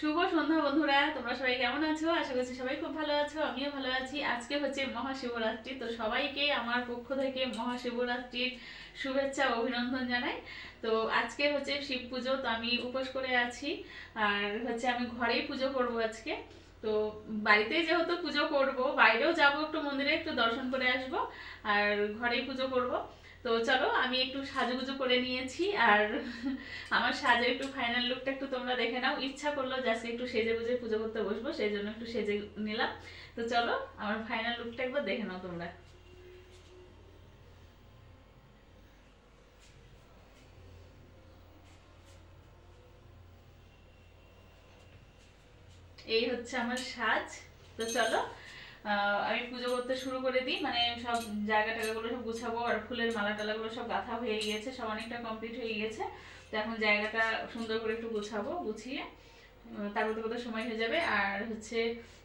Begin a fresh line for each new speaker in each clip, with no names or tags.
শুভ সন্ধ্যা বন্ধুরা, তোমরা সবাই কেমন আছো? আশা করছি সবাই খুব ভালো আছো, আমিও ভালো আছি। আজকে হচ্ছে মহাশিবরাত্রি, তো সবাইকে আমার পক্ষ থেকে মহাশিবরাত্রির শুভেচ্ছা অভিনন্দন জানাই। তো আজকে হচ্ছে শিব পুজো, তো আমি উপোস করে আছি। আর হচ্ছে আমি ঘরেই পুজো করব আজকে। তো বাড়িতে যেহেতু পুজো করব, বাইরেও যাব একটু মন্দিরে, একটু দর্শন করে আসব, আর ঘরেই পুজো করব। তো চলো, আমি একটু সাজুগুজু করে নিয়েছি আর আমার সাজের একটু ফাইনাল লুকটা একটু তোমরা দেখে নাও। ইচ্ছা করল যে একটু সেজে বুঝে পুজো করতে বসবো, সেই জন্য একটু সেজে নিলাম। তো চলো, আমার ফাইনাল লুকটা একবার দেখে নাও তোমরা। এই হচ্ছে আমার সাজ। তো চলো আমি পুজো করতে শুরু করে দিই। মানে সব জায়গা টাকাগুলো সব গুছাবো আর ফুলের মালা টালাগুলো সব গাঁথা হয়ে গিয়েছে, সব অনেকটা কমপ্লিট হয়ে গিয়েছে। তো এখন জায়গাটা সুন্দর করে একটু গুছাবো, গুছিয়ে তারপর তার মধ্যে কত সময় হয়ে যাবে। আর হচ্ছে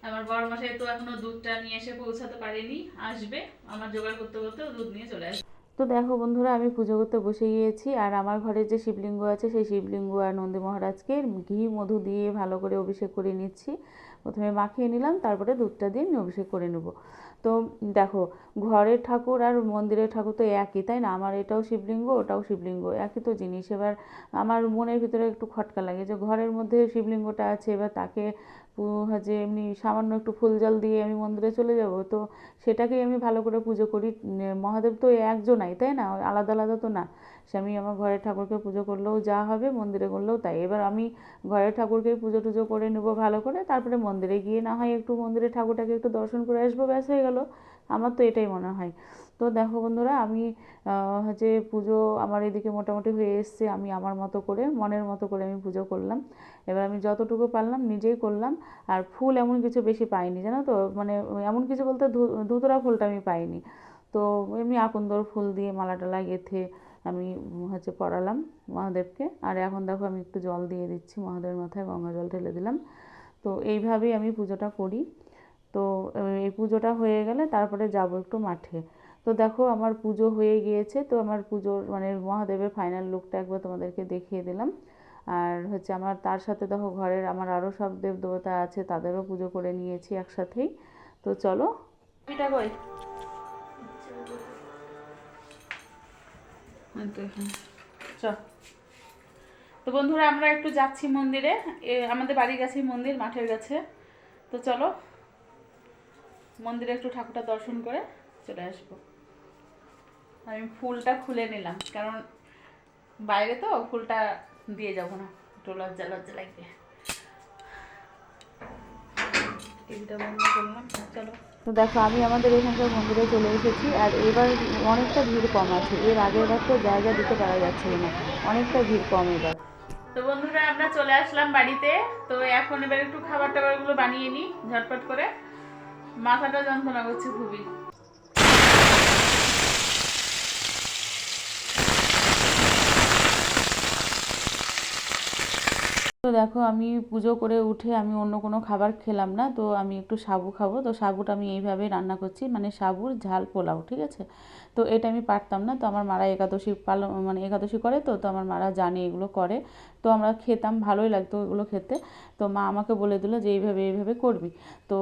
আমার বড় মাসে তো এখনও দুধটা নিয়ে এসে পৌঁছাতে পারিনি, আসবে। আমার জোগাড় করতে করতে দুধ নিয়ে চলে আসবে।
তো দেখো বন্ধুরা, আমি পুজো করতে বসে গিয়েছি আর আমার ঘরে যে শিবলিঙ্গ আছে, সেই শিবলিঙ্গ আর নন্দী মহারাজকে ঘি, মধু দিয়ে ভালো করে অভিষেক করে নিচ্ছি। প্রথমে মাখিয়ে নিলাম, তারপরে দুধটা দিয়ে আমি অভিষেক করে নেব। তো দেখো, ঘরের ঠাকুর আর মন্দিরের ঠাকুর তো একই, তাই না? আমার এটাও শিবলিঙ্গ, ওটাও শিবলিঙ্গ, একই তো জিনিস। এবার আমার মনের ভিতরে একটু খটকা লাগে যে ঘরের মধ্যে শিবলিঙ্গটা আছে, এবার তাকে পু- যে এমনি সামান্য একটু ফুল জল দিয়ে আমি মন্দিরে চলে যাব, তো সেটাকেই আমি ভালো করে পুজো করি। মহাদেব তো একজনাই, তাই না? আলাদা আলাদা তো না। সে আমি আমার ঘরের ঠাকুরকে পুজো করলেও যা হবে, মন্দিরে করলেও তাই। এবার আমি ঘরের ঠাকুরকে পুজো টুজো করে নেব ভালো করে, তারপরে মন্দিরে গিয়ে না হয় একটু মন্দিরে ঠাকুরটাকে একটু দর্শন করে আসব, ব্যাস হয়ে গেল। আমার তো এটাই মনে হয়। তো দেখো বন্ধুরা, আমি হচ্ছে পুজো আমার এদিকে মোটামুটি হয়ে এসছে, আমি আমার মতো করে, মনের মতো করে আমি পুজো করলাম। এবার আমি যতটুকু পারলাম নিজেই করলাম, আর ফুল এমন কিছু বেশি পাইনি, জানো তো? মানে এমন কিছু বলতে ধুতরা ফুলটা আমি পাইনি। তো এমনি আকন্দর ফুল দিয়ে মালা টালা গেঁথে আমি হচ্ছে পড়ালাম মহাদেবকে। আর এখন দেখো আমি একটু জল দিয়ে দিচ্ছি মহাদেবের মাথায়, গঙ্গা জল ঢেলে দিলাম। তো এইভাবেই আমি পুজোটা করি। তো এই পুজোটা হয়ে গেলে তারপরে যাব একটু মাঠে। তো দেখো আমার পুজো হয়ে গিয়েছে, তো আমার পুজোর মানে মহাদেবের ফাইনাল লুকটা একবার তোমাদেরকে দেখিয়ে দিলাম। আর হচ্ছে আমার তার সাথে দেখো ঘরের আমার আরও সব দেব দেবতা আছে, তাদেরও পুজো করে নিয়েছি একসাথেই। তো চলো। কই চ। তো বন্ধুরা, আমরা একটু যাচ্ছি মন্দিরে। আমাদের বাড়ির কাছেই মন্দির, মাঠের কাছে। তো চলো, মন্দিরে একটু ঠাকুরটা দর্শন করে চলে আসব। আমি ফুলটা খুলে নিলাম, কারণ বাইরে তো ফুলটা দিয়ে যাব না, একটু লজ্জা লজ্জা লাগবে। টিভিটা বন্ধ করলাম চলো। তো দেখো আমি আমাদের এখানকার মন্দিরে চলে এসেছি আর এবার অনেকটা ভিড় কম আছে। এর আগের বার তো জায়গা দিতে পারা যাচ্ছে না অনেকটা ভিড় কম এবার।
তো বন্ধুরা আমরা চলে আসলাম বাড়িতে। তো এখন এবার একটু খাবার টাবারগুলো বানিয়ে নিই ঝটপট করে। মাথাটা যন্ত্রণা করছে খুবই।
তো দেখো, আমি পুজো করে উঠে আমি অন্য কোনো খাবার খেলাম না, তো আমি একটু সাবু খাব। তো সাবুটা আমি এইভাবে রান্না করছি মানে সাবুর ঝাল পোলাও, ঠিক আছে? তো এটা আমি পারতাম না, তো আমার মারা একাদশী পালন মানে একাদশী করে তো তো আমার মারা জানে এগুলো করে। তো আমরা খেতাম, ভালোই লাগতো এগুলো খেতে। তো মা আমাকে বলে দিল যে, এইভাবে এইভাবে করবি। তো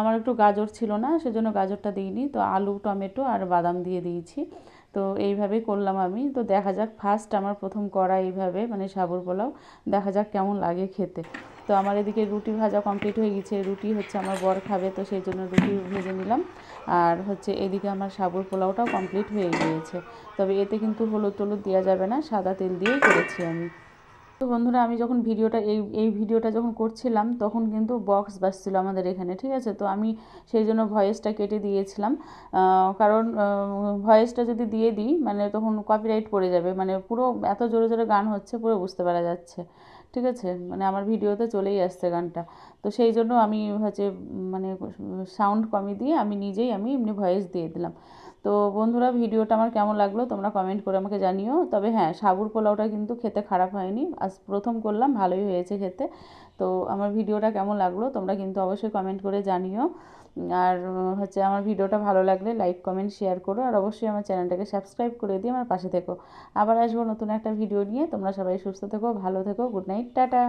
আমার একটু গাজর ছিল না, সেজন্য গাজরটা দিইনি। তো আলু, টমেটো আর বাদাম দিয়ে দিয়েছি। তো এইভাবেই করলাম আমি। তো দেখা যাক ফার্স্ট আমার প্রথম করা এইভাবে মানে সাবুর পোলাও। দেখা যাক কেমন লাগে খেতে। তো আমার এদিকে রুটি ভাজা কমপ্লিট হয়ে গেছে। রুটি হচ্ছে আমার বর খাবে, তো সেই জন্য রুটি ভেজে নিলাম। আর হচ্ছে এদিকে আমার সাবুর পোলাওটাও কমপ্লিট হয়ে গিয়েছে। তবে এতে কিন্তু হলুদ টলুদ দেওয়া যাবে না, সাদা তেল দিয়েই করেছি আমি। তো বন্ধুরা, আমি যখন ভিডিওটা, এই এই ভিডিওটা যখন করছিলাম, তখন কিন্তু বক্স বাজছিল আমাদের এখানে, ঠিক আছে? তো আমি সেই জন্য ভয়েসটা কেটে দিয়েছিলাম। কারণ ভয়েসটা যদি দিয়ে দিই মানে তখন কপিরাইট পড়ে যাবে। মানে পুরো এত জোরে জোরে গান হচ্ছে, পুরো বুঝতে পারা যাচ্ছে। ঠিক আছে? মানে আমার ভিডিওতে চলেই আসছে গানটা। তো সেই জন্য আমি হচ্ছে মানে সাউন্ড কমিয়ে দিয়ে আমি নিজেই, আমি এমনি ভয়েস দিয়ে দিলাম। তো বন্ধুরা, ভিডিওটা আমার কেমন লাগল তোমরা কমেন্ট করে আমাকে জানিও। তবে হ্যাঁ সাবুর পোলাওটা কিন্তু খেতে খারাপ হয়নি। আজ প্রথম করলাম, ভালোই হয়েছে খেতে। তো আমার ভিডিওটা কেমন লাগল তোমরা কিন্তু অবশ্যই কমেন্ট করে জানিও। আর হচ্ছে আমার ভিডিওটা ভালো লাগলে লাইক কমেন্ট শেয়ার করো। আর অবশ্যই আমার চ্যানেলটাকে সাবস্ক্রাইব করে দিয়ে আমার পাশে থেকো। আবার আসব নতুন একটা ভিডিও নিয়ে। তোমরা সবাই সুস্থ থেকো, ভালো থেকো গুড নাইট টাটা।